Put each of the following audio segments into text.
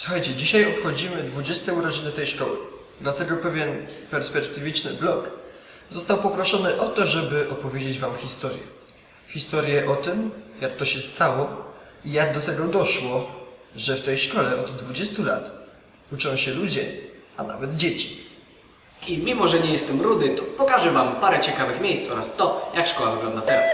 Słuchajcie, dzisiaj obchodzimy 20 urodziny tej szkoły. Dlatego pewien perspektywiczny blog został poproszony o to, żeby opowiedzieć Wam historię. Historię o tym, jak to się stało i jak do tego doszło, że w tej szkole od 20 lat uczą się ludzie, a nawet dzieci. I mimo, że nie jestem rudy, to pokażę Wam parę ciekawych miejsc oraz to, jak szkoła wygląda teraz.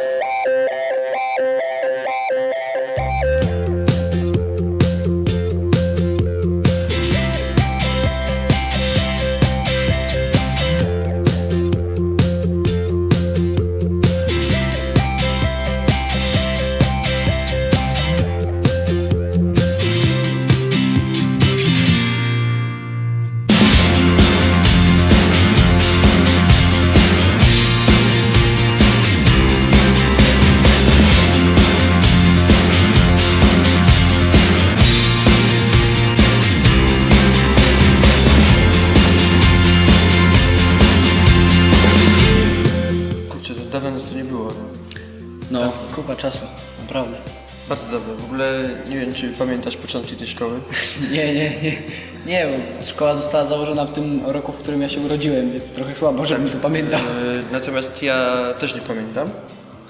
W ogóle nie wiem, czy pamiętasz początki tej szkoły. Nie, nie, nie. Nie, bo szkoła została założona w tym roku, w którym ja się urodziłem, więc trochę słabo, żebym to pamiętał. E, Natomiast ja też nie pamiętam,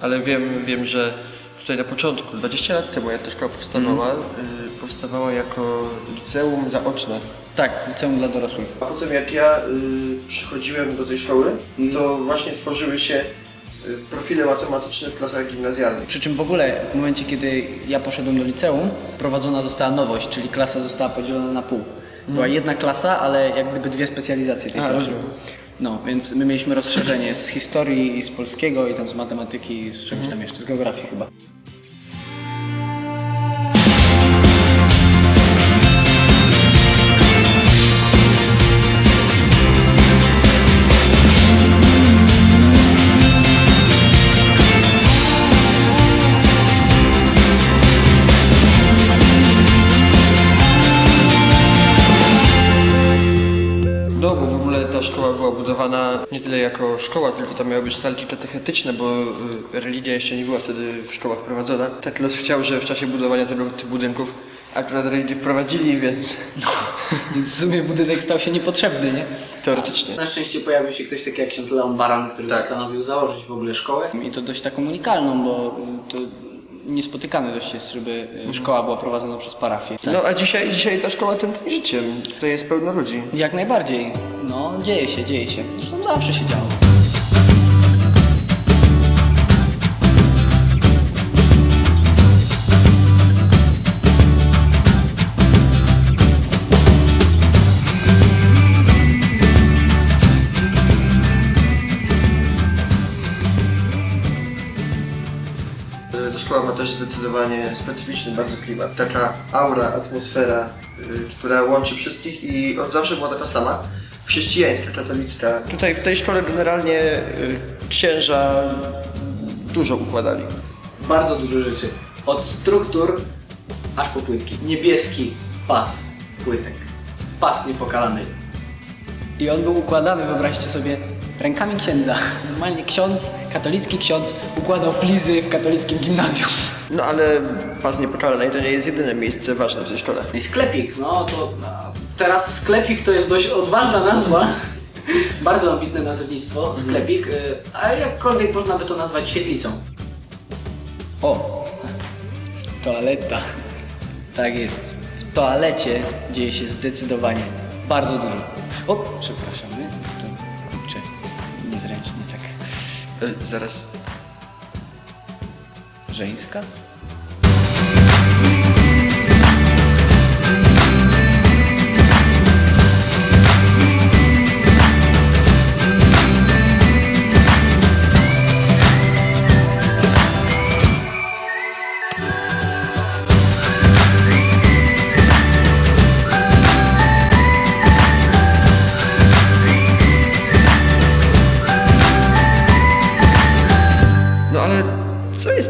ale wiem, wiem, że tutaj na początku, 20 lat temu, jak ta szkoła powstawała, Mhm. y, powstawała jako liceum zaoczne. Tak, liceum dla dorosłych. A potem jak ja y, przychodziłem do tej szkoły, to właśnie tworzyły się profile matematyczne w klasach gimnazjalnych. Przy czym w ogóle w momencie, kiedy ja poszedłem do liceum, prowadzona została nowość, czyli klasa została podzielona na pół. Była jedna klasa, ale jak gdyby dwie specjalizacje tej A, klasy. rozumiem. No, więc my mieliśmy rozszerzenie z historii i z polskiego i tam z matematyki i z czegoś tam jeszcze, z geografii chyba. Tam miały być salki katechetyczne, bo y, religia jeszcze nie była wtedy w szkołach prowadzona. Tak los chciał, że w czasie budowania tego, tych budynków akurat religię wprowadzili, więc Więc w sumie budynek stał się niepotrzebny, nie? teoretycznie. Na szczęście pojawił się ktoś taki jak ksiądz Leon Baran, który Tak. postanowił założyć w ogóle szkołę. I to dość taką unikalną, bo y, to niespotykane dość jest, żeby y, szkoła była prowadzona przez parafię. No a dzisiaj, dzisiaj ta szkoła tętni życiem. Tutaj jest pełno ludzi. Jak najbardziej. No, dzieje się, dzieje się. Zresztą zawsze się działo. Też zdecydowanie specyficzny bardzo klimat. Taka aura, atmosfera, y, która łączy wszystkich i od zawsze była taka sama. Chrześcijańska, katolicka. Tutaj w tej szkole generalnie y, księża dużo układali. Bardzo dużo rzeczy. Od struktur aż po płytki. Niebieski pas płytek. Pas niepokalany. I on był układany, wyobraźcie sobie, rękami księdza. Normalnie ksiądz, katolicki ksiądz układał flizy w katolickim gimnazjum. No ale pas niepokalnej to nie jest jedyne miejsce ważne w tej szkole. I sklepik, no to a, teraz sklepik to jest dość odważna nazwa. Bardzo ambitne nazewnictwo, sklepik, y, a jakkolwiek można by to nazwać świetlicą. O, toaleta. Tak jest. W toalecie dzieje się zdecydowanie bardzo dużo. O, przepraszamy. Zaraz. Żeńska?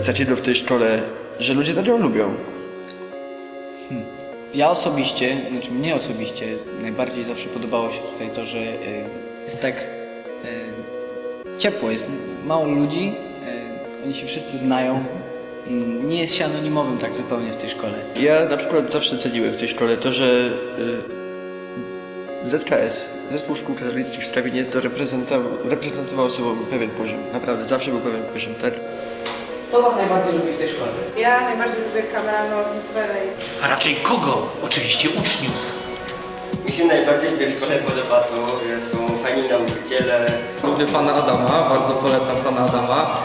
Takiego w tej szkole, że ludzie ją lubią? Ja osobiście, znaczy mnie osobiście, najbardziej zawsze podobało się tutaj to, że y, jest tak y, ciepło, jest mało ludzi, y, oni się wszyscy znają, mm, nie jest się anonimowym tak zupełnie w tej szkole. Ja na przykład zawsze ceniłem w tej szkole to, że y, ZKS, Zespół Szkół Katolickich w Strawinie, to reprezentował, reprezentował sobą pewien poziom. Naprawdę, zawsze był pewien poziom, tak? Co Pan najbardziej lubi w tej szkole? Ja najbardziej lubię kameralną atmosferę A raczej kogo? Oczywiście uczniów. Mi się najbardziej w tej szkole podoba to, że są fajni nauczyciele. Lubię pana Adama, bardzo polecam pana Adama.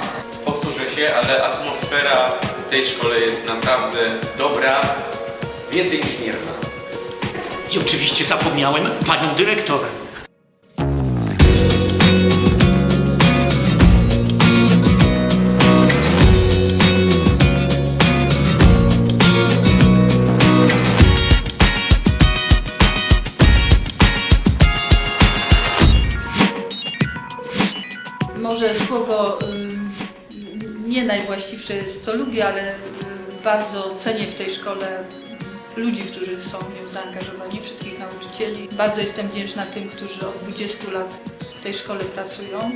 Powtórzę się, ale atmosfera w tej szkole jest naprawdę dobra. Więcej niż mierna. I oczywiście zapomniałem panią dyrektor. Najwłaściwsze jest co lubię, ale ym, bardzo cenię w tej szkole ludzi, którzy są w nią zaangażowani, wszystkich nauczycieli. Bardzo jestem wdzięczna tym, którzy od 20 lat w tej szkole pracują,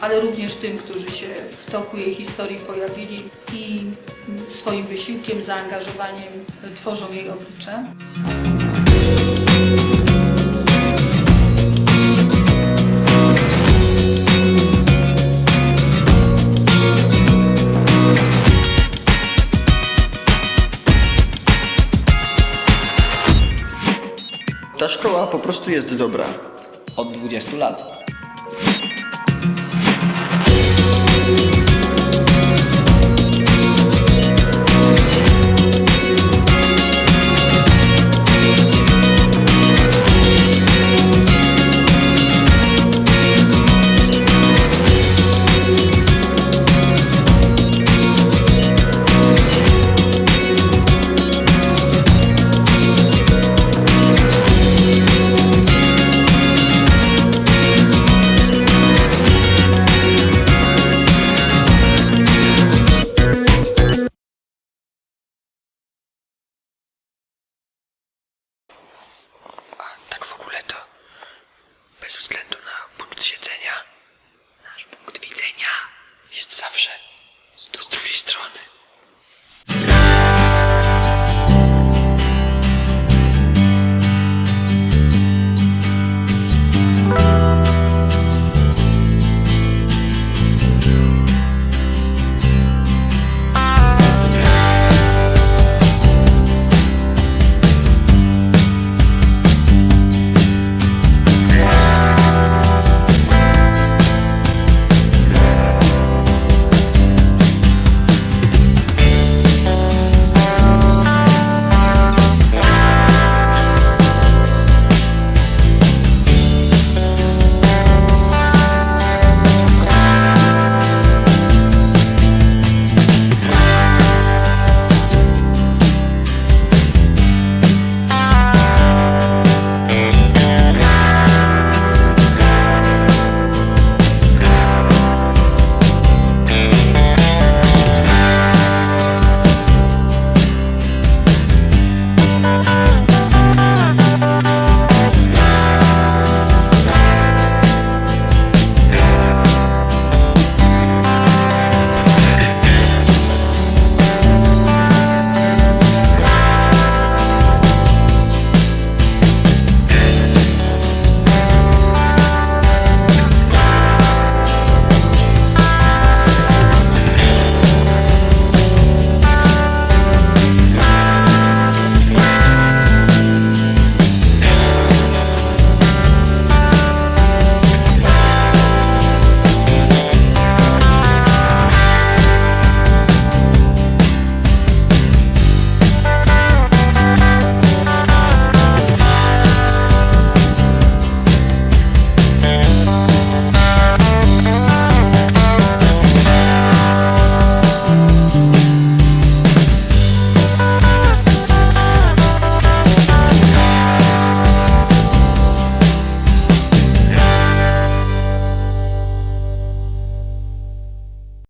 ale również tym, którzy się w toku jej historii pojawili i swoim wysiłkiem, zaangażowaniem y, tworzą jej oblicze. Szkoła po prostu jest dobra. Od 20 lat.